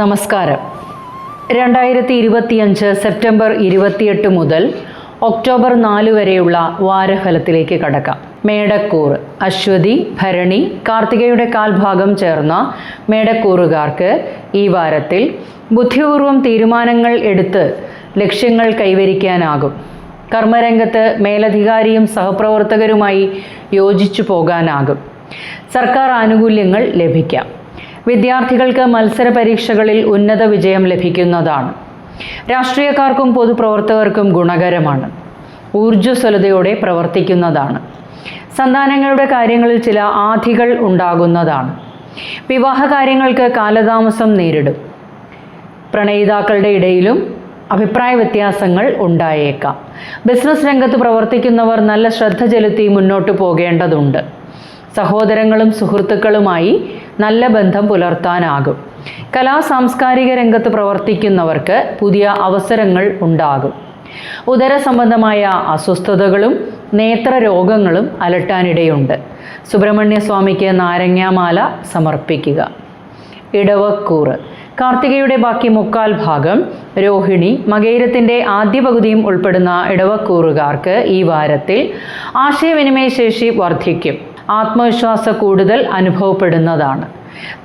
നമസ്കാരം. രണ്ടായിരത്തി ഇരുപത്തിയഞ്ച് സെപ്റ്റംബർ ഇരുപത്തിയെട്ട് മുതൽ ഒക്ടോബർ നാല് വരെയുള്ള വാരഫലത്തിലേക്ക് കടക്കാം. മേടക്കൂർ അശ്വതി ഭരണി കാർത്തികയുടെ കാൽഭാഗം ചേർന്ന മേടക്കൂറുകാർക്ക് ഈ വാരത്തിൽ ബുദ്ധിപൂർവം തീരുമാനങ്ങൾ എടുത്ത് ലക്ഷ്യങ്ങൾ കൈവരിക്കാനാകും. കർമ്മരംഗത്ത് മേലധികാരിയും സഹപ്രവർത്തകരുമായി യോജിച്ചു പോകാനാകും. സർക്കാർ ആനുകൂല്യങ്ങൾ ലഭിക്കാം. വിദ്യാർത്ഥികൾക്ക് മത്സര പരീക്ഷകളിൽ ഉന്നത വിജയം ലഭിക്കുന്നതാണ്. രാഷ്ട്രീയക്കാർക്കും പൊതുപ്രവർത്തകർക്കും ഗുണകരമാണ്. ഊർജസ്വലതയോടെ പ്രവർത്തിക്കുന്നതാണ്. സന്താനങ്ങളുടെ കാര്യങ്ങളിൽ ചില ആധികൾ ഉണ്ടാകുന്നതാണ്. വിവാഹ കാര്യങ്ങൾക്ക് കാലതാമസം നേരിടും. പ്രണയിതാക്കളുടെ ഇടയിലും അഭിപ്രായ വ്യത്യാസങ്ങൾ ഉണ്ടായേക്കാം. ബിസിനസ് രംഗത്ത് പ്രവർത്തിക്കുന്നവർ നല്ല ശ്രദ്ധ ചെലുത്തി മുന്നോട്ട് പോകേണ്ടതുണ്ട്. സഹോദരങ്ങളും സുഹൃത്തുക്കളുമായി നല്ല ബന്ധം പുലർത്താനാകും. കലാ സാംസ്കാരിക രംഗത്ത് പ്രവർത്തിക്കുന്നവർക്ക് പുതിയ അവസരങ്ങൾ ഉണ്ടാകും. ഉദര സംബന്ധമായ അസ്വസ്ഥതകളും നേത്രരോഗങ്ങളും അലട്ടാനിടയുണ്ട്. സുബ്രഹ്മണ്യ സ്വാമിക്ക് നാരങ്ങാമാല സമർപ്പിക്കുക. ഇടവക്കൂറ്. കാർത്തികയുടെ ബാക്കി മുക്കാൽ ഭാഗം രോഹിണി മകൈരത്തിന്റെ ആദ്യ പകുതിയും ഉൾപ്പെടുന്ന ഇടവക്കൂറുകാർക്ക് ഈ വാരത്തിൽ ആശയവിനിമയശേഷി വർദ്ധിക്കും. ആത്മവിശ്വാസ കൂടുതൽ അനുഭവപ്പെടുന്നതാണ്.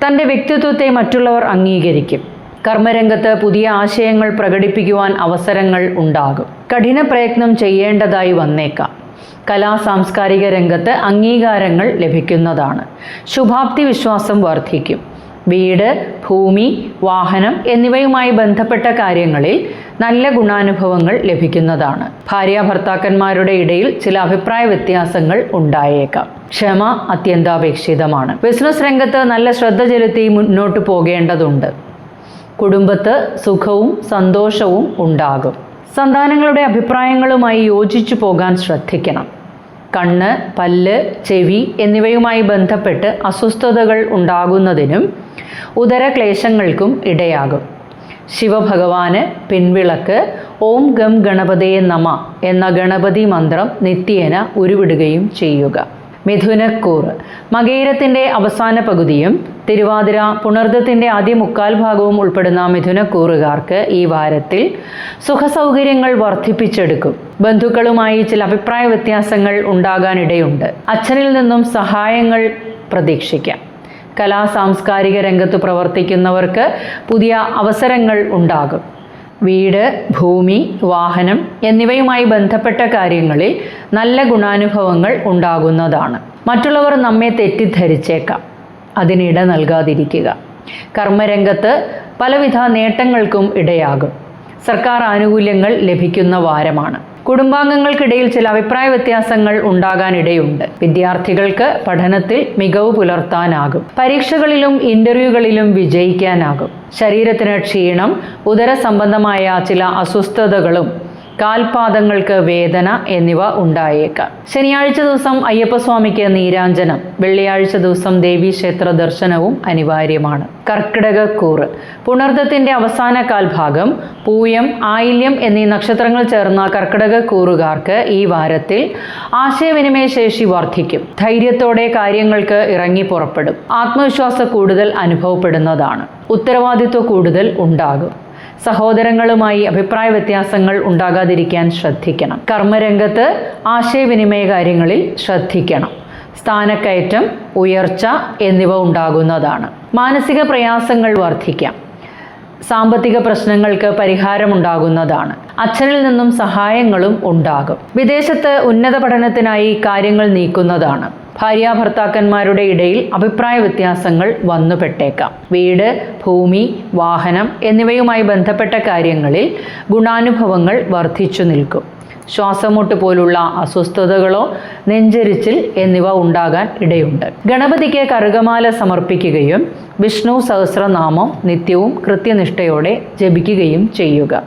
തന്റെ വ്യക്തിത്വത്തെ മറ്റുള്ളവർ അംഗീകരിക്കും. കർമ്മരംഗത്ത് പുതിയ ആശയങ്ങൾ പ്രകടിപ്പിക്കുവാൻ അവസരങ്ങൾ ഉണ്ടാകും. കഠിന പ്രയത്നം ചെയ്യേണ്ടതായി വന്നേക്കാം. കലാ സാംസ്കാരിക രംഗത്ത് അംഗീകാരങ്ങൾ ലഭിക്കുന്നതാണ്. ശുഭാപ്തി വിശ്വാസം വർദ്ധിക്കും. വീട് ഭൂമി വാഹനം എന്നിവയുമായി ബന്ധപ്പെട്ട കാര്യങ്ങളിൽ നല്ല ഗുണാനുഭവങ്ങൾ ലഭിക്കുന്നതാണ്. ഭാര്യ ഭർത്താക്കന്മാരുടെ ഇടയിൽ ചില അഭിപ്രായ വ്യത്യാസങ്ങൾ ഉണ്ടായേക്കാം. ക്ഷമ അത്യന്താപേക്ഷിതമാണ്. ബിസിനസ് രംഗത്ത് നല്ല ശ്രദ്ധ ചെലുത്തി മുന്നോട്ട് പോകേണ്ടതുണ്ട്. കുടുംബത്ത് സുഖവും സന്തോഷവും ഉണ്ടാകും. സന്താനങ്ങളുടെ അഭിപ്രായങ്ങളുമായി യോജിച്ചു പോകാൻ ശ്രദ്ധിക്കണം. കണ്ണ് പല്ല് ചെവി എന്നിവയുമായി ബന്ധപ്പെട്ട് അസ്വസ്ഥതകൾ ഉണ്ടാകുന്നതിനും ഉദരക്ലേശങ്ങൾക്കും ഇടയാകും. ശിവഭഗവാന് പിൻവിളക്ക് ഓം ഗം ഗണപതയെ നമ എന്ന ഗണപതി മന്ത്രം നിത്യേന ഉരുവിടുകയും ചെയ്യുക. മിഥുനക്കൂറ് മകയിരത്തിന്റെ അവസാന പകുതിയും തിരുവാതിര പുണർദത്തിന്റെ ആദ്യ മുക്കാൽ ഭാഗവും ഉൾപ്പെടുന്ന മിഥുനക്കൂറുകാർക്ക് ഈ വാരത്തിൽ സുഖസൗകര്യങ്ങൾ വർദ്ധിപ്പിച്ചെടുക്കും. ബന്ധുക്കളുമായി ചില അഭിപ്രായ വ്യത്യാസങ്ങൾ ഉണ്ടാകാനിടയുണ്ട്. അച്ഛനിൽ നിന്നും സഹായങ്ങൾ പ്രതീക്ഷിക്കാം. കലാ സാംസ്കാരിക രംഗത്ത് പ്രവർത്തിക്കുന്നവർക്ക് പുതിയ അവസരങ്ങൾ ഉണ്ടാകും. വീട് ഭൂമി വാഹനം എന്നിവയുമായി ബന്ധപ്പെട്ട കാര്യങ്ങളിൽ നല്ല ഗുണാനുഭവങ്ങൾ ഉണ്ടാകുന്നതാണ്. മറ്റുള്ളവർ നമ്മെ തെറ്റിദ്ധരിച്ചേക്കാം. അതിനിട നൽകാതിരിക്കുക. കർമ്മരംഗത്ത് പലവിധ നേട്ടങ്ങൾക്കും ഇടയാകും. സർക്കാർ ആനുകൂല്യങ്ങൾ ലഭിക്കുന്ന വാരമാണ്. കുടുംബാംഗങ്ങൾക്കിടയിൽ ചില അഭിപ്രായ വ്യത്യാസങ്ങൾ ഉണ്ടാകാനിടയുണ്ട്. വിദ്യാർത്ഥികൾക്ക് പഠനത്തിൽ മികവ് പുലർത്താനാകും. പരീക്ഷകളിലും ഇന്റർവ്യൂകളിലും വിജയിക്കാനാകും. ശരീരത്തിന് ക്ഷീണം ഉദര സംബന്ധമായ ചില അസ്വസ്ഥതകളും കാൽപാദങ്ങൾക്ക് വേദന എന്നിവ ഉണ്ടായേക്കാം. ശനിയാഴ്ച ദിവസം അയ്യപ്പസ്വാമിക്ക് നീരാഞ്ജനം. വെള്ളിയാഴ്ച ദിവസം ദേവീക്ഷേത്ര ദർശനവും അനിവാര്യമാണ്. കർക്കിടകക്കൂറ് പുണർദത്തിന്റെ അവസാന കാൽഭാഗം പൂയം ആയില്യം എന്നീ നക്ഷത്രങ്ങൾ ചേർന്ന കർക്കിടകക്കൂറുകാർക്ക് ഈ വാരത്തിൽ ആശയവിനിമയ ശേഷി വർദ്ധിക്കും. ധൈര്യത്തോടെ കാര്യങ്ങൾക്ക് ഇറങ്ങി പുറപ്പെടും. ആത്മവിശ്വാസ കൂടുതൽ അനുഭവപ്പെടുന്നതാണ്. ഉത്തരവാദിത്വ കൂടുതൽ ഉണ്ടാകും. സഹോദരങ്ങളുമായി അഭിപ്രായ വ്യത്യാസങ്ങൾ ഉണ്ടാകാതിരിക്കാൻ ശ്രദ്ധിക്കണം. കർമ്മരംഗത്ത് ആശയവിനിമയ കാര്യങ്ങളിൽ ശ്രദ്ധിക്കണം. സ്ഥാനക്കയറ്റം ഉയർച്ച എന്നിവ ഉണ്ടാകുന്നതാണ്. മാനസിക പ്രയാസങ്ങൾ വർദ്ധിക്കാം. സാമ്പത്തിക പ്രശ്നങ്ങൾക്ക് പരിഹാരമുണ്ടാകുന്നതാണ്. അച്ഛനിൽ നിന്നും സഹായങ്ങളും ഉണ്ടാകും. വിദേശത്ത് ഉന്നത പഠനത്തിനായി കാര്യങ്ങൾ നീക്കുന്നതാണ്. ഭാര്യ ഭർത്താക്കന്മാരുടെ ഇടയിൽ അഭിപ്രായ വ്യത്യാസങ്ങൾ വന്നുപെട്ടേക്കാം. വീട് ഭൂമി വാഹനം എന്നിവയുമായി ബന്ധപ്പെട്ട കാര്യങ്ങളിൽ ഗുണാനുഭവങ്ങൾ വർദ്ധിച്ചു നിൽക്കും. ശ്വാസമുട്ട് പോലുള്ള അസ്വസ്ഥതകളോ നെഞ്ചരിച്ചിൽ എന്നിവ ഉണ്ടാകാൻ ഇടയുണ്ട്. ഗണപതിക്ക് കറുകമാല സമർപ്പിക്കുകയും വിഷ്ണു സഹസ്രനാമം നിത്യവും കൃത്യനിഷ്ഠയോടെ ജപിക്കുകയും ചെയ്യുക.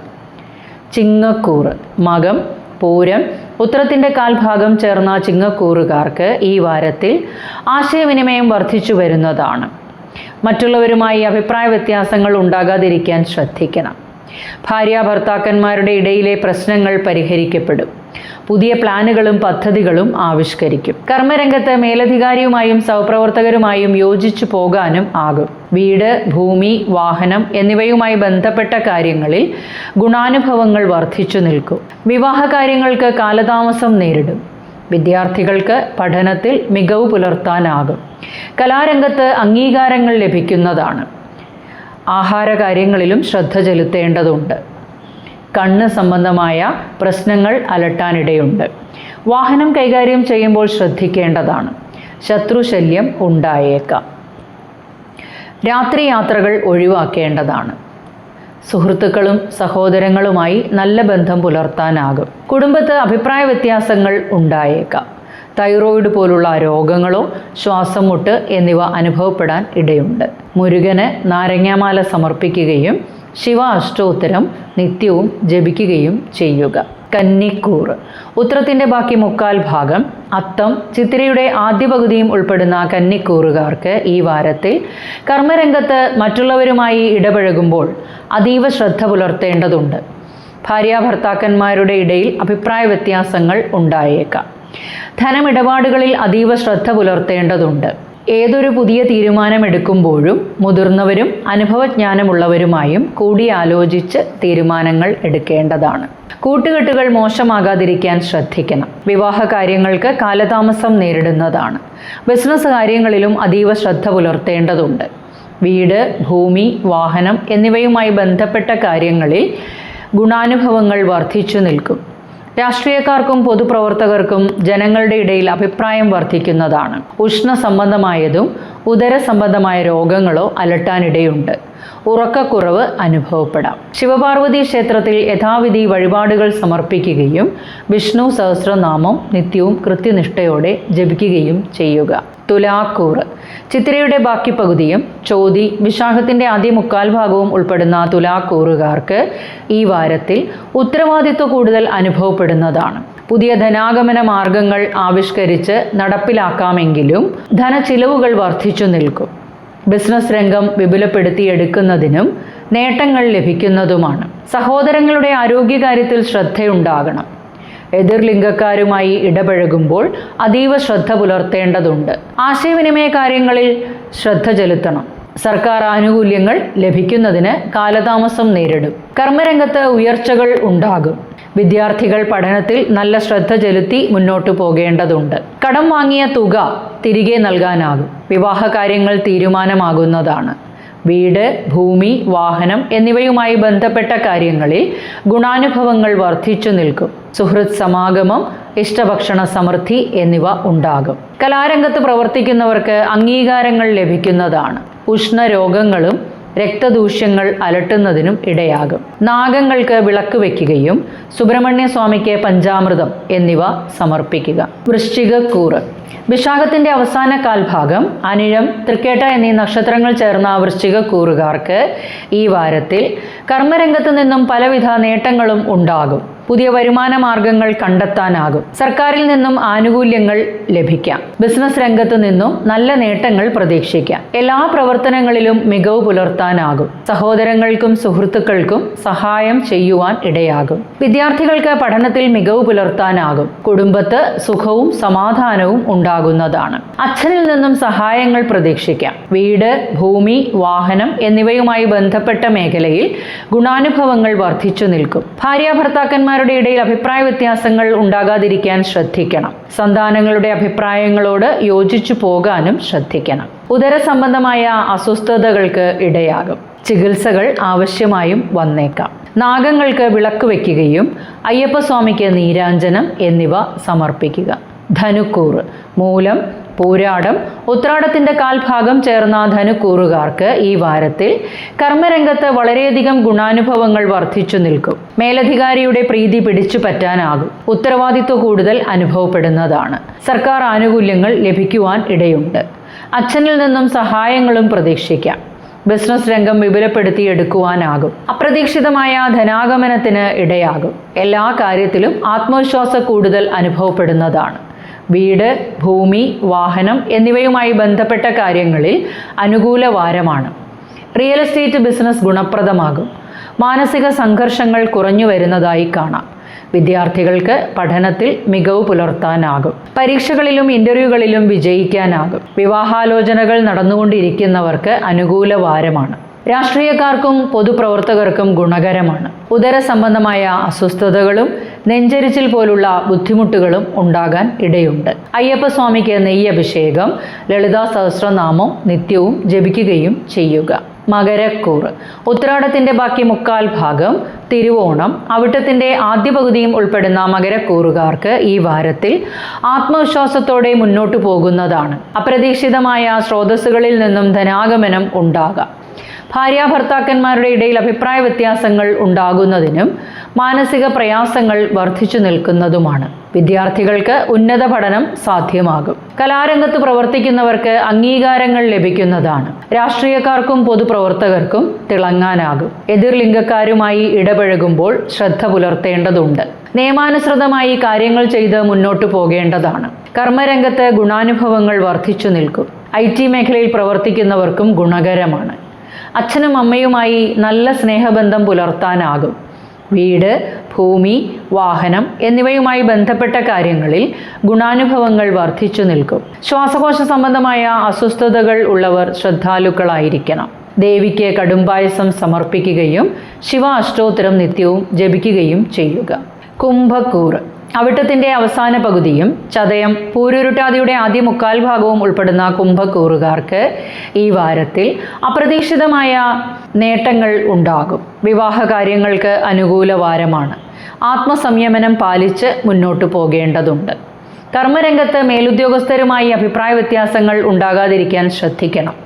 ചിങ്ങക്കൂറ് മകം പൂരം ഉത്തരത്തിന്റെ കാൽഭാഗം ചേർന്ന ചിങ്ങക്കൂറുകാർക്ക് ഈ വാരത്തിൽ ആശയവിനിമയം വർദ്ധിച്ചു വരുന്നതാണ്. മറ്റുള്ളവരുമായി അഭിപ്രായ വ്യത്യാസങ്ങൾ ഉണ്ടാകാതിരിക്കാൻ ശ്രദ്ധിക്കണം. ഭാര്യ ഭർത്താക്കന്മാരുടെ ഇടയിലെ പ്രശ്നങ്ങൾ പരിഹരിക്കപ്പെടും. പുതിയ പ്ലാനുകളും പദ്ധതികളും ആവിഷ്കരിക്കും. കർമ്മരംഗത്ത് മേലധികാരിയുമായും സഹപ്രവർത്തകരുമായും യോജിച്ചു പോകാനും ആകും. വീട് ഭൂമി വാഹനം എന്നിവയുമായി ബന്ധപ്പെട്ട കാര്യങ്ങളിൽ ഗുണാനുഭവങ്ങൾ വർദ്ധിച്ചു നിൽക്കും. വിവാഹ കാര്യങ്ങൾക്ക് കാലതാമസം നേരിടും. വിദ്യാർത്ഥികൾക്ക് പഠനത്തിൽ മികവ് പുലർത്താനാകും. കലാരംഗത്ത് അംഗീകാരങ്ങൾ ലഭിക്കുന്നതാണ്. ആഹാര കാര്യങ്ങളിലും ശ്രദ്ധ ചെലുത്തേണ്ടതുണ്ട്. കണ്ണ് സംബന്ധമായ പ്രശ്നങ്ങൾ അലട്ടാനിടയുണ്ട്. വാഹനം കൈകാര്യം ചെയ്യുമ്പോൾ ശ്രദ്ധിക്കേണ്ടതാണ്. ശത്രുശല്യം ഉണ്ടായേക്കാം. രാത്രി യാത്രകൾ ഒഴിവാക്കേണ്ടതാണ്. സുഹൃത്തുക്കളും സഹോദരങ്ങളുമായി നല്ല ബന്ധം പുലർത്താനാകും. കുടുംബത്ത് അഭിപ്രായ വ്യത്യാസങ്ങൾ ഉണ്ടായേക്കാം. തൈറോയിഡ് പോലുള്ള രോഗങ്ങളോ ശ്വാസം മുട്ട് എന്നിവ അനുഭവപ്പെടാൻ ഇടയുണ്ട്. മുരുകന് നാരങ്ങാമാല സമർപ്പിക്കുകയും ശിവ അഷ്ടോത്തരം നിത്യവും ജപിക്കുകയും ചെയ്യുക. കന്നിക്കൂറ് ഉത്രത്തിന്റെ ബാക്കി മുക്കാൽ ഭാഗം. അത്തം ചിത്തിരയുടെ ആദ്യ പകുതിയും ഉൾപ്പെടുന്ന കന്നിക്കൂറുകാർക്ക് ഈ വാരത്തിൽ കർമ്മരംഗത്ത് മറ്റുള്ളവരുമായി ഇടപഴകുമ്പോൾ അതീവ ശ്രദ്ധ പുലർത്തേണ്ടതുണ്ട്. ഭാര്യാഭർത്താക്കന്മാരുടെ ഇടയിൽ അഭിപ്രായ വ്യത്യാസങ്ങൾ ഉണ്ടായേക്കാം. ധനമിടപാടുകളിൽ അതീവ ശ്രദ്ധ പുലർത്തേണ്ടതുണ്ട്. ഏതൊരു പുതിയ തീരുമാനമെടുക്കുമ്പോഴും മുതിർന്നവരും അനുഭവജ്ഞാനമുള്ളവരുമായും കൂടിയാലോചിച്ച് തീരുമാനങ്ങൾ എടുക്കേണ്ടതാണ്. കൂട്ടുകെട്ടുകൾ മോശമാകാതിരിക്കാൻ ശ്രദ്ധിക്കണം. വിവാഹ കാര്യങ്ങൾക്ക് കാലതാമസം നേരിടുന്നതാണ്. ബിസിനസ് കാര്യങ്ങളിലും അതീവ ശ്രദ്ധ പുലർത്തേണ്ടതുണ്ട്. വീട് ഭൂമി വാഹനം എന്നിവയുമായി ബന്ധപ്പെട്ട കാര്യങ്ങളിൽ ഗുണാനുഭവങ്ങൾ വർദ്ധിച്ചു നിൽക്കും. രാഷ്ട്രീയക്കാർക്കും പൊതുപ്രവർത്തകർക്കും ജനങ്ങളുടെ ഇടയിൽ അഭിപ്രായം വർദ്ധിക്കുന്നതാണ്. ഉഷ്ണ സംബന്ധമായതും ഉദര സംബന്ധമായ രോഗങ്ങളോ അലട്ടാനിടയുണ്ട്. ഉറക്കക്കുറവ് അനുഭവപ്പെടാം. ശിവപാർവതി ക്ഷേത്രത്തിൽ യഥാവിധി വഴിപാടുകൾ സമർപ്പിക്കുകയും വിഷ്ണു സഹസ്രനാമം നിത്യവും കൃത്യനിഷ്ഠയോടെ ജപിക്കുകയും ചെയ്യുക. തുലാക്കൂറ്. ചിത്തിരയുടെ ബാക്കി പകുതിയും ചോതി വിശാഖത്തിന്റെ ആദ്യ മുക്കാൽ ഭാഗവും ഉൾപ്പെടുന്ന തുലാക്കൂറുകാർക്ക് ഈ വാരത്തിൽ ഉത്തരവാദിത്വ കൂടുതൽ അനുഭവപ്പെടുന്നതാണ്. പുതിയ ധനാഗമന മാർഗങ്ങൾ ആവിഷ്കരിച്ച് നടപ്പിലാക്കാമെങ്കിലും ധനച്ചിലവുകൾ വർദ്ധിച്ചു നിൽക്കും. ബിസിനസ് രംഗം വിപുലപ്പെടുത്തിയെടുക്കുന്നതിനും നേട്ടങ്ങൾ ലഭിക്കുന്നതുമാണ്. സഹോദരങ്ങളുടെ ആരോഗ്യകാര്യത്തിൽ ശ്രദ്ധയുണ്ടാകണം. എതിർലിംഗക്കാരുമായി ഇടപഴകുമ്പോൾ അതീവ ശ്രദ്ധ പുലർത്തേണ്ടതുണ്ട്. ആശയവിനിമയ കാര്യങ്ങളിൽ ശ്രദ്ധ ചെലുത്തണം. സർക്കാർ ആനുകൂല്യങ്ങൾ ലഭിക്കുന്നതിന് കാലതാമസം നേരിടും. കർമ്മരംഗത്ത് ഉയർച്ചകൾ ഉണ്ടാകും. വിദ്യാർത്ഥികൾ പഠനത്തിൽ നല്ല ശ്രദ്ധ ചെലുത്തി മുന്നോട്ടു പോകേണ്ടതുണ്ട്. കടം വാങ്ങിയ തുക തിരികെ നൽകാനാകും. വിവാഹ കാര്യങ്ങൾ തീരുമാനമാകുന്നതാണ്. വീട് ഭൂമി വാഹനം എന്നിവയുമായി ബന്ധപ്പെട്ട കാര്യങ്ങളിൽ ഗുണാനുഭവങ്ങൾ വർദ്ധിച്ചു നിൽക്കും. സുഹൃത് സമാഗമം ഇഷ്ടഭക്ഷണ സമൃദ്ധി എന്നിവ ഉണ്ടാകും. കലാരംഗത്ത് പ്രവർത്തിക്കുന്നവർക്ക് അംഗീകാരങ്ങൾ ലഭിക്കുന്നതാണ്. ഉഷ്ണരോഗങ്ങളും രക്തദൂഷ്യങ്ങൾ അലട്ടുന്നതിനും ഇടയാകും. നാഗങ്ങൾക്ക് വിളക്ക് വയ്ക്കുകയും സുബ്രഹ്മണ്യ സ്വാമിക്ക് പഞ്ചാമൃതം എന്നിവ സമർപ്പിക്കുക. വൃശ്ചികക്കൂറ് വിശാഖത്തിന്റെ അവസാന കാൽഭാഗം അനിഴം തൃക്കേട്ട എന്നീ നക്ഷത്രങ്ങൾ ചേർന്ന വൃശ്ചിക കൂറുകാർക്ക് ഈ വാരത്തിൽ കർമ്മരംഗത്ത് നിന്നും പലവിധ നേട്ടങ്ങളും ഉണ്ടാകും. പുതിയ വരുമാന മാർഗങ്ങൾ കണ്ടെത്താനാകും. സർക്കാരിൽ നിന്നും ആനുകൂല്യങ്ങൾ ലഭിക്കാം. ബിസിനസ് രംഗത്തു നിന്നും നല്ല നേട്ടങ്ങൾ പ്രതീക്ഷിക്കാം. എല്ലാ പ്രവർത്തനങ്ങളിലും മികവ് പുലർത്താനാകും. സഹോദരങ്ങൾക്കും സുഹൃത്തുക്കൾക്കും സഹായം ചെയ്യുവാൻ ഇടയാകും. വിദ്യാർത്ഥികൾക്ക് പഠനത്തിൽ മികവ് പുലർത്താനാകും. കുടുംബത്ത് സുഖവും സമാധാനവും ഉണ്ടാകുന്നതാണ്. അച്ഛനിൽ നിന്നും സഹായങ്ങൾ പ്രതീക്ഷിക്കാം. വീട് ഭൂമി വാഹനം എന്നിവയുമായി ബന്ധപ്പെട്ട മേഖലയിൽ ഗുണാനുഭവങ്ങൾ വർദ്ധിച്ചു നിൽക്കും. ഭാര്യ ഭർത്താക്കന്മാരുടെ ഇടയിൽ അഭിപ്രായ വ്യത്യാസങ്ങൾ ഉണ്ടാകാതിരിക്കാൻ ശ്രദ്ധിക്കണം. സന്താനങ്ങളുടെ അഭിപ്രായങ്ങളോട് യോജിച്ചു പോകാനും ശ്രദ്ധിക്കണം. ഉദര സംബന്ധമായ അസ്വസ്ഥതകൾക്ക് ഇടയാകും. ചികിത്സകൾ ആവശ്യമായും വന്നേക്കാം. നാഗങ്ങൾക്ക് വിളക്ക് വയ്ക്കുകയും അയ്യപ്പസ്വാമിക്ക് നീരാഞ്ജനം എന്നിവ സമർപ്പിക്കുക. ധനുക്കൂറ് മൂലം പൂരാടം ഉത്രാടത്തിന്റെ കാൽഭാഗം ചേർന്ന ധനുക്കൂറുകാർക്ക് ഈ വാരത്തിൽ കർമ്മരംഗത്ത് വളരെയധികം ഗുണാനുഭവങ്ങൾ വർദ്ധിച്ചു നിൽക്കും. മേലധികാരിയുടെ പ്രീതി പിടിച്ചു പറ്റാനാകും. ഉത്തരവാദിത്വ കൂടുതൽ അനുഭവപ്പെടുന്നതാണ്. സർക്കാർ ആനുകൂല്യങ്ങൾ ലഭിക്കുവാൻ ഇടയുണ്ട്. അച്ഛനിൽ നിന്നും സഹായങ്ങളും പ്രതീക്ഷിക്കാം. ബിസിനസ് രംഗം വിപുലപ്പെടുത്തി വിപുലപ്പെടുത്തിയെടുക്കുവാനാകും. അപ്രതീക്ഷിതമായ ധനാഗമനത്തിന് ഇടയാകും. എല്ലാ കാര്യത്തിലും ആത്മവിശ്വാസ കൂടുതൽ അനുഭവപ്പെടുന്നതാണ്. വീട് ഭൂമി വാഹനം എന്നിവയുമായി ബന്ധപ്പെട്ട കാര്യങ്ങളിൽ അനുകൂല വാരമാണ്. റിയൽ എസ്റ്റേറ്റ് ബിസിനസ് ഗുണപ്രദമാകും. മാനസിക സംഘർഷങ്ങൾ കുറഞ്ഞു വരുന്നതായി കാണാം. വിദ്യാർത്ഥികൾക്ക് പഠനത്തിൽ മികവ് പുലർത്താനാകും. പരീക്ഷകളിലും ഇന്റർവ്യൂകളിലും വിജയിക്കാനാകും. വിവാഹാലോചനകൾ നടന്നുകൊണ്ടിരിക്കുന്നവർക്ക് അനുകൂല വാരമാണ്. രാഷ്ട്രീയക്കാർക്കും പൊതുപ്രവർത്തകർക്കും ഗുണകരമാണ്. ഉദര സംബന്ധമായ അസ്വസ്ഥതകളും നെഞ്ചരിച്ചിൽ പോലുള്ള ബുദ്ധിമുട്ടുകളും ഉണ്ടാകാൻ ഇടയുണ്ട്. അയ്യപ്പസ്വാമിക്ക് നെയ്യഭിഷേകം ലളിതാ സഹസ്രനാമം നിത്യവും ജപിക്കുകയും ചെയ്യുക. മകരക്കൂറ് ഉത്രാടത്തിന്റെ ബാക്കി മുക്കാൽ ഭാഗം തിരുവോണം. അവിട്ടത്തിന്റെ ആദ്യ പകുതിയും ഉൾപ്പെടുന്ന മകരക്കൂറുകാർക്ക് ഈ വാരത്തിൽ ആത്മവിശ്വാസത്തോടെ മുന്നോട്ടു പോകുന്നതാണ്. അപ്രതീക്ഷിതമായ സ്രോതസ്സുകളിൽ നിന്നും ധനാഗമനം ഉണ്ടാകാം. ഭാര്യാഭർത്താക്കന്മാരുടെ ഇടയിൽ അഭിപ്രായ വ്യത്യാസങ്ങൾ ഉണ്ടാകുന്നതിനും മാനസിക പ്രയാസങ്ങൾ വർദ്ധിച്ചു നിൽക്കുന്നതുമാണ്. വിദ്യാർത്ഥികൾക്ക് ഉന്നത പഠനം സാധ്യമാകും. കലാരംഗത്ത് പ്രവർത്തിക്കുന്നവർക്ക് അംഗീകാരങ്ങൾ ലഭിക്കുന്നതാണ്. രാഷ്ട്രീയക്കാർക്കും പൊതുപ്രവർത്തകർക്കും തിളങ്ങാനാകും. എതിർലിംഗക്കാരുമായി ഇടപഴകുമ്പോൾ ശ്രദ്ധ പുലർത്തേണ്ടതുണ്ട്. നിയമാനുസൃതമായി കാര്യങ്ങൾ ചെയ്ത് മുന്നോട്ടു പോകേണ്ടതാണ്. കർമ്മരംഗത്ത് ഗുണാനുഭവങ്ങൾ വർദ്ധിച്ചു നിൽക്കും. ഐ ടി മേഖലയിൽ പ്രവർത്തിക്കുന്നവർക്കും ഗുണകരമാണ്. അച്ഛനും അമ്മയുമായി നല്ല സ്നേഹബന്ധം പുലർത്താനാകും. വീട് ഭൂമി വാഹനം എന്നിവയുമായി ബന്ധപ്പെട്ട കാര്യങ്ങളിൽ ഗുണാനുഭവങ്ങൾ വർദ്ധിച്ചു നിൽക്കും. ശ്വാസകോശ സംബന്ധമായ അസ്വസ്ഥതകൾ ഉള്ളവർ ശ്രദ്ധാലുക്കളായിരിക്കണം. ദേവിക്ക് കടുംപായസം സമർപ്പിക്കുകയും ശിവ അഷ്ടോത്തരം നിത്യവും ജപിക്കുകയും ചെയ്യുക. കുംഭക്കൂറ്. അവിട്ടത്തിന്റെ അവസാന പകുതിയും ചതയം പൂരുരുട്ടാതിയുടെ ആദ്യ മുക്കാൽ ഭാഗവും ഉൾപ്പെടുന്ന കുംഭക്കൂറുകാർക്ക് ഈ വാരത്തിൽ അപ്രതീക്ഷിതമായ നേട്ടങ്ങൾ ഉണ്ടാകും. വിവാഹ കാര്യങ്ങൾക്ക് അനുകൂല വാരമാണ്. ആത്മസംയമനം പാലിച്ച് മുന്നോട്ട് പോകേണ്ടതുണ്ട്. കർമ്മരംഗത്ത് മേലുദ്യോഗസ്ഥരുമായി അഭിപ്രായ വ്യത്യാസങ്ങൾ ഉണ്ടാകാതിരിക്കാൻ ശ്രദ്ധിക്കണം.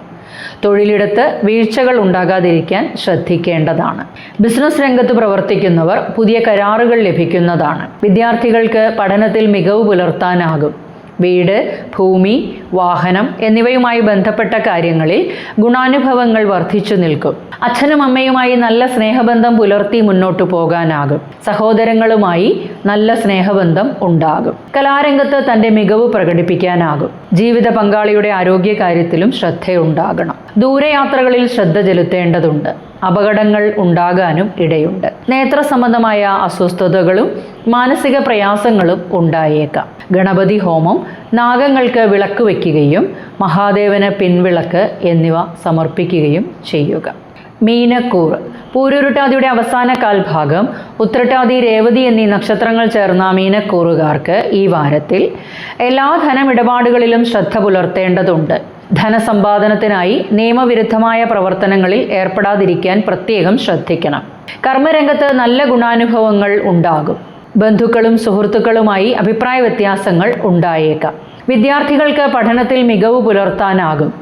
തൊഴിലിടത്ത് വീഴ്ചകൾ ഉണ്ടാകാതിരിക്കാൻ ശ്രദ്ധിക്കേണ്ടതാണ്. ബിസിനസ് രംഗത്ത് പ്രവർത്തിക്കുന്നവർ പുതിയ കരാറുകൾ ലഭിക്കുന്നതാണ്. വിദ്യാർത്ഥികൾക്ക് പഠനത്തിൽ മികവ് പുലർത്താനാകും. വീട് ഭൂമി വാഹനം എന്നിവയുമായി ബന്ധപ്പെട്ട കാര്യങ്ങളിൽ ഗുണാനുഭവങ്ങൾ വർദ്ധിച്ചു നിൽക്കും. അച്ഛനും അമ്മയുമായി നല്ല സ്നേഹബന്ധം പുലർത്തി മുന്നോട്ടു പോകാനാകും. സഹോദരങ്ങളുമായി നല്ല സ്നേഹബന്ധം ഉണ്ടാകും. കലാരംഗത്ത് തന്റെ മികവ് പ്രകടിപ്പിക്കാനാകും. ജീവിത പങ്കാളിയുടെ ആരോഗ്യകാര്യത്തിലും ശ്രദ്ധയുണ്ടാകണം. ദൂരയാത്രകളിൽ ശ്രദ്ധ ചെലുത്തേണ്ടതുണ്ട്. അപകടങ്ങൾ ഉണ്ടാകാനും ഇടയുണ്ട്. നേത്ര സംബന്ധമായ അസ്വസ്ഥതകളും മാനസിക പ്രയാസങ്ങളും ഉണ്ടായേക്കാം. ഗണപതി ഹോമം നാഗങ്ങൾക്ക് വിളക്ക് വയ്ക്കുകയും മഹാദേവന് പിൻവിളക്ക് എന്നിവ സമർപ്പിക്കുകയും ചെയ്യുക. മീനക്കൂർ. പൂരുരുട്ടാതിയുടെ അവസാന കാൽഭാഗം ഉത്രട്ടാതി രേവതി എന്നീ നക്ഷത്രങ്ങൾ ചേർന്ന മീനക്കൂറുകാർക്ക് ഈ വാരത്തിൽ എല്ലാ ധനമിടപാടുകളിലും ശ്രദ്ധ പുലർത്തേണ്ടതുണ്ട്. ധനസമ്പാദനത്തിനായി നിയമവിരുദ്ധമായ പ്രവർത്തനങ്ങളിൽ ഏർപ്പെടാതിരിക്കാൻ പ്രത്യേകം ശ്രദ്ധിക്കണം. കർമ്മരംഗത്ത് നല്ല ഗുണാനുഭവങ്ങൾ ഉണ്ടാകും. ബന്ധുക്കളും സുഹൃത്തുക്കളുമായി അഭിപ്രായ വ്യത്യാസങ്ങൾ ഉണ്ടായേക്കാം. വിദ്യാർത്ഥികൾക്ക് പഠനത്തിൽ മികവ് പുലർത്താനാകും.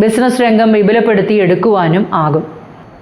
ബിസിനസ് രംഗം വിപുലപ്പെടുത്തി എടുക്കുവാനും ആകും.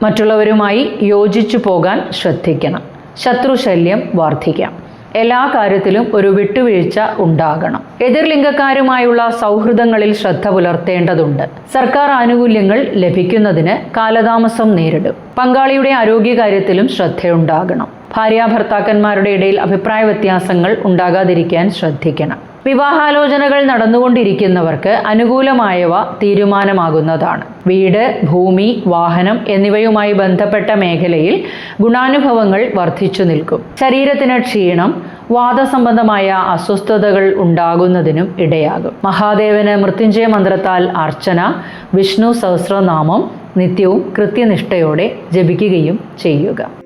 മറ്റുള്ളവരുമായി യോജിച്ചു പോകാൻ ശ്രദ്ധിക്കണം. ശത്രുശല്യം വർദ്ധിക്കാം. എല്ലാ കാര്യത്തിലും ഒരു വിട്ടുവീഴ്ച ഉണ്ടാകണം. എതിർലിംഗക്കാരുമായുള്ള സൗഹൃദങ്ങളിൽ ശ്രദ്ധ പുലർത്തേണ്ടതുണ്ട്. സർക്കാർ ആനുകൂല്യങ്ങൾ ലഭിക്കുന്നതിന് കാലതാമസം നേരിടും. പങ്കാളിയുടെ ആരോഗ്യകാര്യത്തിലും ശ്രദ്ധയുണ്ടാകണം. ഭാര്യാഭർത്താക്കന്മാരുടെ ഇടയിൽ അഭിപ്രായ വ്യത്യാസങ്ങൾ ഉണ്ടാകാതിരിക്കാൻ ശ്രദ്ധിക്കണം. വിവാഹാലോചനകൾ നടന്നുകൊണ്ടിരിക്കുന്നവർക്ക് അനുകൂലമായവ തീരുമാനമാകുന്നതാണ്. വീട് ഭൂമി വാഹനം എന്നിവയുമായി ബന്ധപ്പെട്ട മേഖലയിൽ ഗുണാനുഭവങ്ങൾ വർദ്ധിച്ചു നിൽക്കും. ശരീരത്തിന് ക്ഷീണം വാദസംബന്ധമായ അസ്വസ്ഥതകൾ ഉണ്ടാകുന്നതിനും ഇടയാകും. മഹാദേവന് മൃത്യുഞ്ജയ മന്ത്രത്താൽ അർച്ചന വിഷ്ണു സഹസ്രനാമം നിത്യവും കൃത്യനിഷ്ഠയോടെ ജപിക്കുകയും ചെയ്യുക.